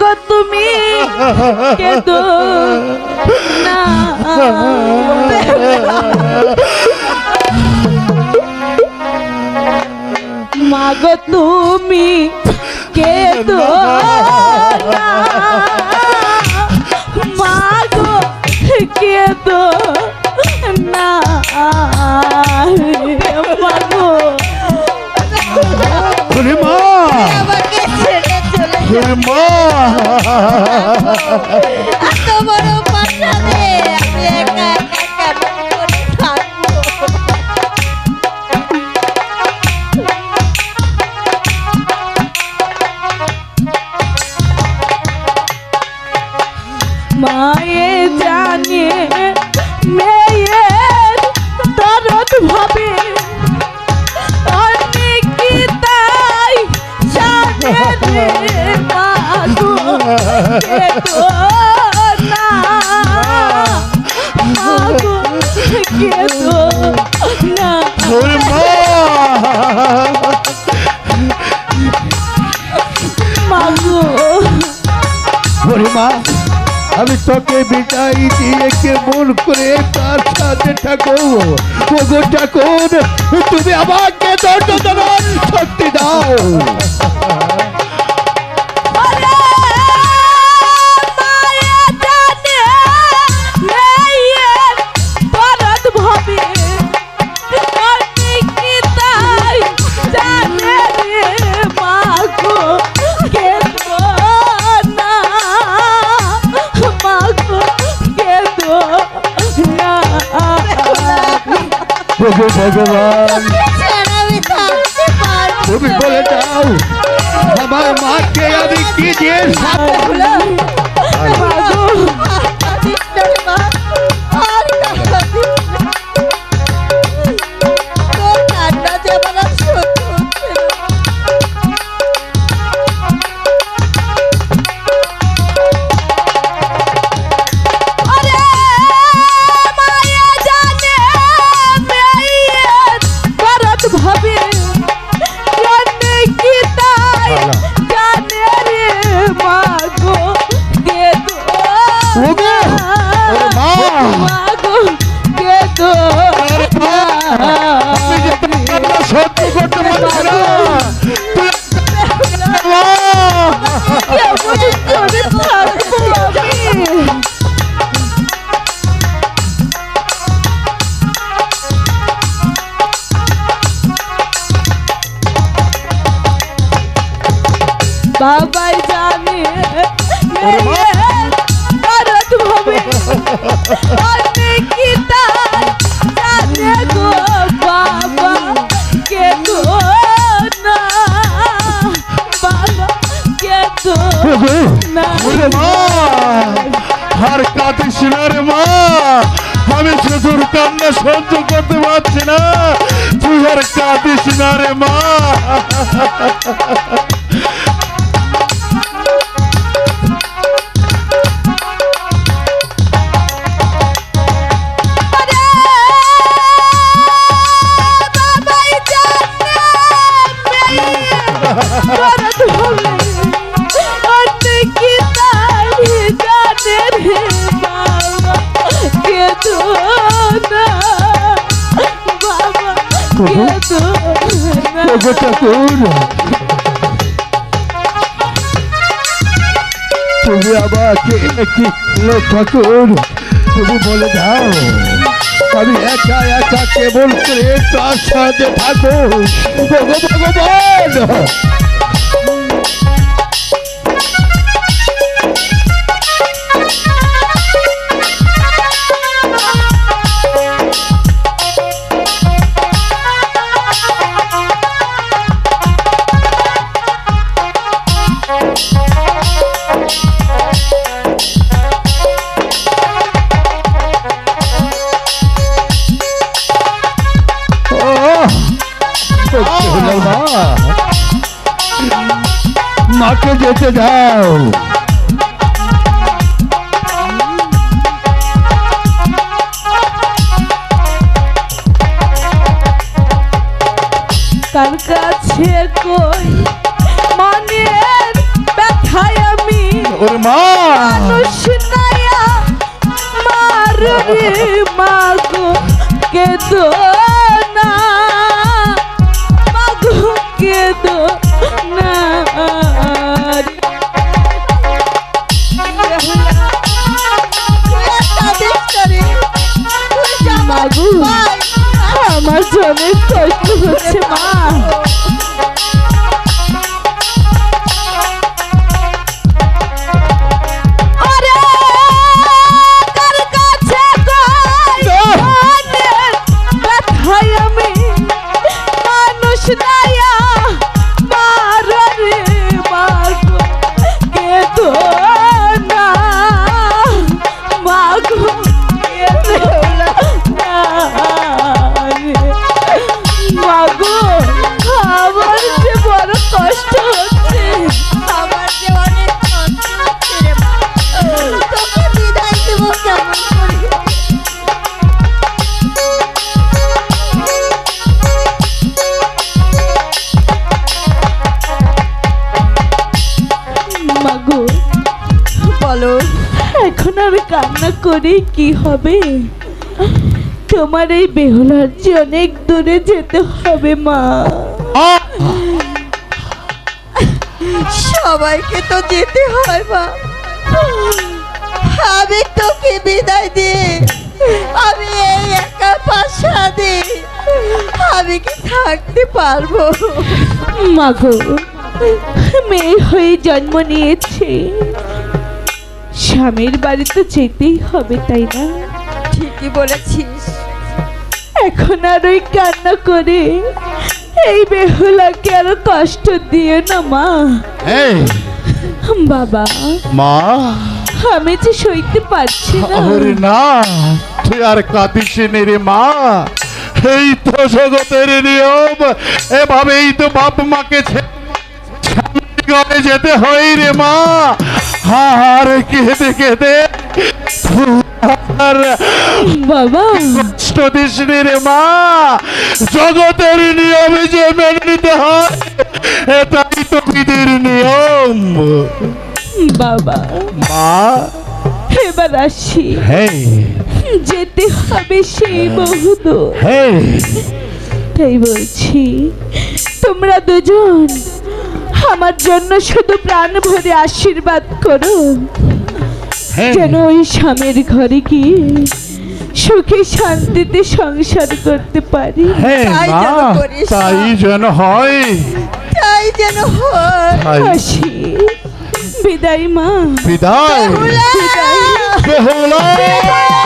মাগো তুমি। কেঁদো না। মাগো তুমি কেঁদো না। মাগো কেঁদো Hasta আমি তোকে বিদায় দিয়ে কেমন করে তার সাথে থাকো ওগো ঠাকুর, তুমি আমাকে দেওয়ার শক্তি দাও। আমার মাকে আমি কি দিয়ে বাবাই জানে দরদ হবে অনেক তার জানে গো বাবা কে গো না? বাবা কে ওগো, না? ওরে মা না রে মা আমি শ্বশুর কান্না সহ্য করতে পারছি না তুই আর কাঁদিস না রে মা। তুমি আমাকে কি ঠাকুর তুমি বলে দাও আমি একা একা কেবল করে কাছে কই? মনের ব্যথায় আমি ওরে মা! মানুষ নায়া মাগো কেদো। জনের কষ্ট হচ্ছে মা কান্না করে কি হবে? তোমার এই বেহুলার যে অনেক দূরে যেতে হবে, মা। সবাইকে তো যেতে হয়, মা। আমি তোকে বিদায় দিয়ে আমি এই একা পাশা দি আমি কি থাকতে পারব? মাগো মেয়ে হয়ে জন্ম নিয়েছে। স্বামীর বাড়ি তো যেতেই হবে তাই না? ঠিকই বলেছিস। এখন আর ওই কান্না করে এই বেহুলাকে আরও কষ্ট দিও না মা। এই। বাবা মা। আমি যে সইতে পারছি না। আরে না তুই আর কাঁদিস নে রে মা। এই তো জগতের নিয়ম এভাবেই তো বাপ মাকে ছে- স্বামীর ঘরে যেতে হয় রে মা। আর কেঁদে কেঁদে। বাবা। কষ্ট দিস রে মা। জগতের নিয়মে যে মেনে নিতে হয় এটাই তো বিধির নিয়ম। বাবা। মা। এবার আসি। যেতে হবে সেই হ্যাঁ তাই বলছি তোমরা দুজন আমার জন্য শুধু প্রাণ ভরে আশীর্বাদ করো। হ্যাঁ। যেন ওই স্বামীর ঘরে গিয়ে সুখে শান্তিতে সংসার করতে পারি। হ্যাঁ তাই মা যেন করিস, তাই যেন হয়। তাই যেন হয়। তাই। আসি। বিদায় মা। বিদায়! বেহুলা।